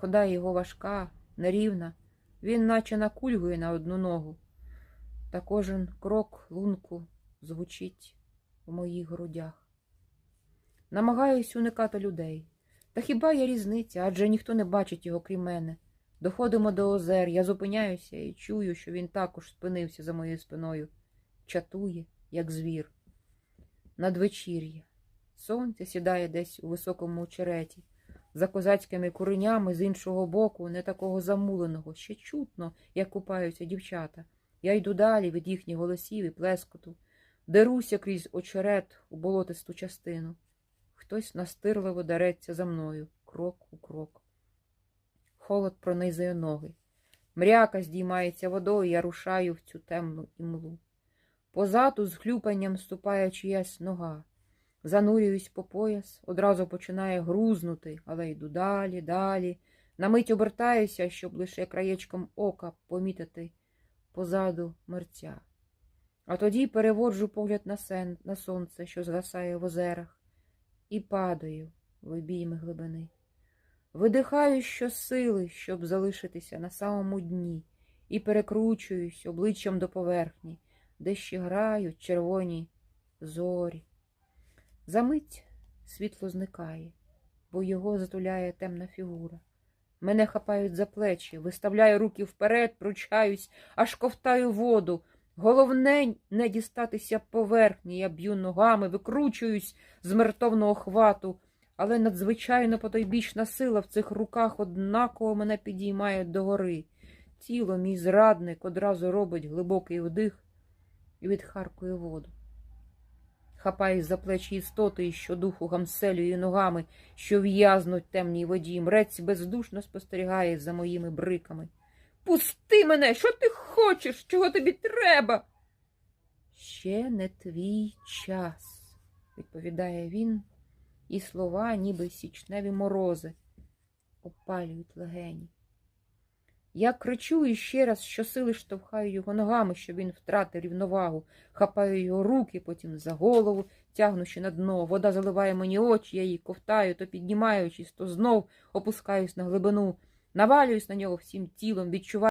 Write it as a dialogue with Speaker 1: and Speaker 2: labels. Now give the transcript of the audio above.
Speaker 1: Хода його важка, нерівна, він наче накульгує на одну ногу. Та кожен крок лунку звучить у моїх грудях. Намагаюсь уникати людей. Та хіба є різниця, адже ніхто не бачить його крім мене. Доходимо до озер, я зупиняюся і чую, що він також спинився за моєю спиною. Чатує, як звір. Надвечір'я. Сонце сідає десь у високому очереті. За козацькими куренями з іншого боку, не такого замуленого, ще чутно, як купаються дівчата. Я йду далі від їхніх голосів і плескоту, деруся крізь очерет у болотисту частину. Хтось настирливо дареться за мною, крок у крок. Холод пронизує ноги. Мряка здіймається водою, я рушаю в цю темну імлу. Позаду з хлюпанням ступає чиясь нога. Занурююсь по пояс, одразу починає грузнути, але йду далі, далі. На мить обертаюся, щоб лише краєчком ока помітити позаду мерця. А тоді переводжу погляд на, сен, на сонце, що згасає в озерах, і падаю в обійми глибини. Видихаю щосили, щоб залишитися на самому дні, і перекручуюсь обличчям до поверхні, де ще грають червоні зорі. Замить світло зникає, бо його затуляє темна фігура. Мене хапають за плечі, виставляю руки вперед, пручаюсь, аж ковтаю воду. Головне не дістатися поверхні, я б'ю ногами, викручуюсь з мертовного хвату, але надзвичайно потойбічна сила в цих руках однаково мене підіймає догори. Тіло, мій зрадник, одразу робить глибокий вдих і відхаркує воду. Хапаюсь за плечі істоти і щодуху гамселює ногами, що в'язнуть темній воді. Мрець бездушно спостерігає за моїми бриками. Пусти мене! Що ти хочеш? Чого тобі треба? Ще не твій час, відповідає він, і слова, ніби січневі морози, опалюють легені. Я кричу і ще раз щосили штовхаю його ногами, щоб він втратив рівновагу, хапаю його руки, потім за голову, тягнучи на дно. Вода заливає мені очі, я її ковтаю, то піднімаючись, то знов опускаюсь на глибину, навалююсь на нього всім тілом, відчуваю.